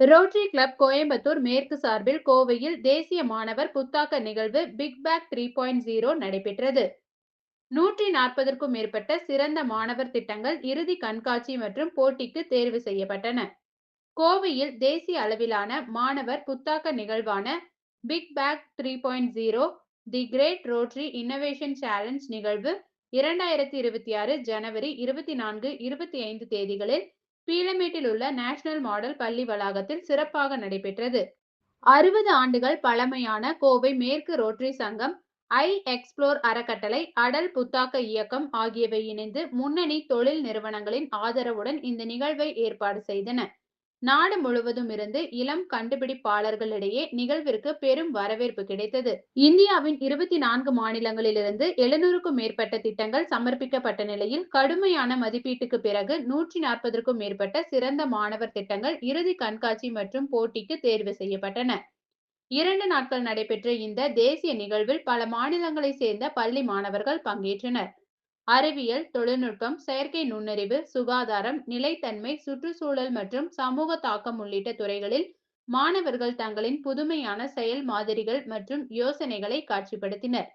Rotary club Coimbatore மேற்கு சார்பில் கோவையில் தேசிய மாணவர் புத்தாக்க நிகழ்வு big pack three point zero நடைபெற்றது. நூற்றி நாற்பதற்கும் மேற்பட்ட சிறந்த மாணவர் திட்டங்கள் இறுதி கண்காட்சி மற்றும் போட்டிக்கு தேர்வு செய்யப்பட்டன. கோவையில் தேசிய அளவிலான மாணவர் புத்தாக்க நிகழ்வான big pack three point zero the great Rotary innovation challenge நிகழ்வு இரண்டாயிரத்தி இருபத்தி ஆறு ஜனவரி இருபத்தி நான்கு இருபத்தி ஐந்து தேதிகளில் பீளமேட்டில் உள்ள நேஷனல் மாடல் பள்ளி வளாகத்தில் சிறப்பாக நடைபெற்றது. அறுபது ஆண்டுகள் பழமையான கோவை மேற்கு ரோட்டரி சங்கம் ஐ எக்ஸ்ப்ளோர் அறக்கட்டளை அடல் புத்தாக்க இயக்கம் ஆகியவை இணைந்து முன்னணி தொழில் நிறுவனங்களின் ஆதரவுடன் இந்த நிகழ்வை ஏற்பாடு செய்தன. நாடு முழுவதும் இருந்து இளம் கண்டுபிடிப்பாளர்களிடையே நிகழ்விற்கு பெரும் வரவேற்பு கிடைத்தது. இந்தியாவின் இருபத்தி நான்கு மாநிலங்களிலிருந்து எழுநூறுக்கும் மேற்பட்ட திட்டங்கள் சமர்ப்பிக்கப்பட்ட நிலையில் கடுமையான மதிப்பீட்டுக்கு பிறகு நூற்றி நாற்பதற்கும் மேற்பட்ட சிறந்த மாணவர் திட்டங்கள் இறுதி கண்காட்சி மற்றும் போட்டிக்கு தேர்வு செய்யப்பட்டன. இரண்டு நாட்கள் நடைபெற்ற இந்த தேசிய நிகழ்வில் பல மாநிலங்களை சேர்ந்த பள்ளி மாணவர்கள் பங்கேற்றனர். அறிவியல் தொழில்நுட்பம் செயற்கை நுண்ணறிவு சுகாதாரம் நிலைத்தன்மை சுற்றுச்சூழல் மற்றும் சமூக தாக்கம் உள்ளிட்ட துறைகளில் மாணவர்கள் தங்களின் புதுமையான செயல் மாதிரிகள் மற்றும் யோசனைகளை காட்சிப்படுத்தினர்.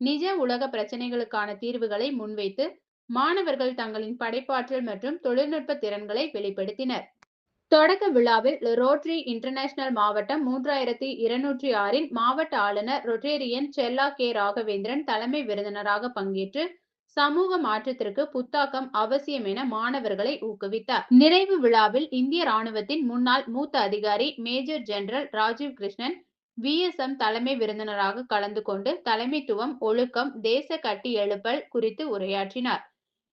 நிஜ உலக பிரச்சனைகளுக்கான தீர்வுகளை முன்வைத்து மாணவர்கள் தங்களின் படைப்பாற்றல் மற்றும் தொழில்நுட்ப திறன்களை வெளிப்படுத்தினர். தொடக்க விழாவில் ரோட்ரி இன்டர்நேஷனல் மாவட்டம் மூன்றாயிரத்தி இருநூற்றி ஆறின் மாவட்ட ஆளுநர் ரொட்டேரியன் செல்லா கே. ராகவேந்திரன் தலைமை விருந்தினராக பங்கேற்று சமூக மாற்றத்திற்கு புத்தாக்கம் அவசியம் என மாணவர்களை ஊக்குவித்தார். நிறைவு விழாவில் இந்திய ராணுவத்தின் முன்னாள் மூத்த அதிகாரி major general Rajiv Krishnan VSM தலைமை விருந்தினராக கலந்து கொண்டு தலைமைத்துவம் ஒழுக்கம் தேச கட்டி எழுப்பல் குறித்து உரையாற்றினார்.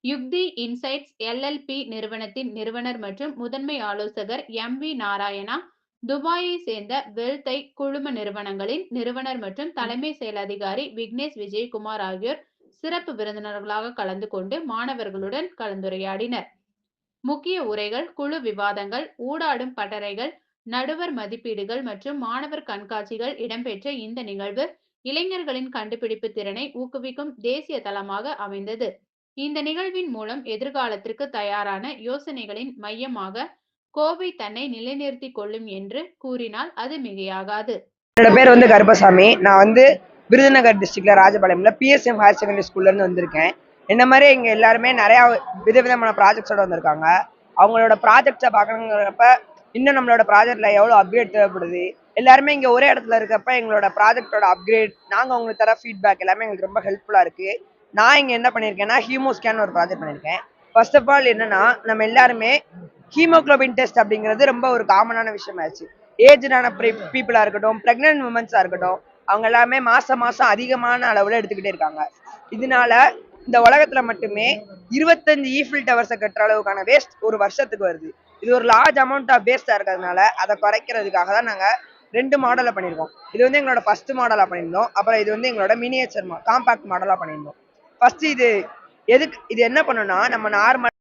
யுக்தி இன்சைட்ஸ் எல்எல்பி நிறுவனத்தின் நிறுவனர் மற்றும் முதன்மை ஆலோசகர் எம் வி நாராயணா துபாயை சேர்ந்த வெல்தை குழும நிறுவனங்களின் நிறுவனர் மற்றும் தலைமை செயல் அதிகாரி விக்னேஷ் விஜயகுமார் ஆகியோர் சிறப்பு விருந்தினர்களாக கலந்து கொண்டு மாணவர்களுடன் கலந்துரையாடினர். முக்கிய உரைகள் குழு விவாதங்கள் ஊடாடும் பட்டறைகள் நடுவர் மதிப்பீடுகள் மற்றும் மாணவர் கண்காட்சிகள் இடம்பெற்ற இந்த நிகழ்வு இளைஞர்களின் கண்டுபிடிப்பு திறனை ஊக்குவிக்கும் தேசிய தளமாக அமைந்தது. இந்த நிகழ்வின் மூலம் எதிர்காலத்திற்கு தயாரான யோசனைகளின் மையமாக கோவை தன்னை நிலைநிறுத்திக் கொள்ளும் என்று கூறினால் அது மிகையாகாது. என்னோட பேர் வந்து கருப்பசாமி. நான் வந்து விருதுநகர் டிஸ்ட்ரிக்ட்ல ராஜபாளையம்ல பிஎஸ்எம் ஹையர் செகண்டரி ஸ்கூல்லேருந்து வந்திருக்கேன். என்ன மாதிரி இங்கே எல்லாருமே நிறையா விதவிதமான ப்ராஜெக்ட்ஸோட வந்திருக்காங்க. அவங்களோட ப்ராஜெக்ட்ஸை பார்க்கணுங்கிறப்ப இன்னும் நம்மளோட ப்ராஜெக்டில் எவ்வளோ அப்கிரேட் தேவைப்படுது? எல்லாருமே இங்கே ஒரே இடத்துல இருக்கப்ப எங்களோட ப்ராஜெக்டோட அப்கிரேட் நாங்கள் அவங்களுக்கு தர ஃபீட்பேக் எல்லாமே எங்களுக்கு ரொம்ப ஹெல்ப்ஃபுல்லாக இருக்குது நான் இங்கே என்ன பண்ணியிருக்கேன்னா ஹீமோ ஸ்கேன் ஒரு ப்ராஜெக்ட் பண்ணியிருக்கேன். ஃபர்ஸ்ட் ஆஃப் ஆல் என்னன்னா நம்ம எல்லாருமே ஹீமோக்ளோபின் டெஸ்ட் அப்படிங்கிறது ரொம்ப ஒரு காமனான விஷயமாச்சு ஏஜ்டான பீப்புளாக இருக்கட்டும் ப்ரெக்னென்ட் உமன்ஸாக இருக்கட்டும் அவங்க எல்லாமே மாசம் மாசம் அதிகமான அளவுல எடுத்துக்கிட்டே இருக்காங்க. இதனால இந்த உலகத்துல மட்டுமே இருபத்தஞ்சு ஈஃபில் டவர்ஸை கட்டுற அளவுக்கான வேஸ்ட் ஒரு வருஷத்துக்கு வருது. இது ஒரு லார்ஜ் அமௌண்ட் ஆஃப் வேஸ்டா இருக்கிறதுனால அதை குறைக்கிறதுக்காக தான் நாங்க ரெண்டு மாடலை பண்ணியிருக்கோம். இது வந்து எங்களோட ஃபர்ஸ்ட் மாடலா பண்ணியிருந்தோம். அப்புறம் இது வந்து எங்களோட மினியேச்சர் காம்பாக்ட் மாடலா பண்ணியிருந்தோம். ஃபர்ஸ்ட் இது எதுக்கு இது என்ன பண்ணுன்னா நம்ம நார்மல்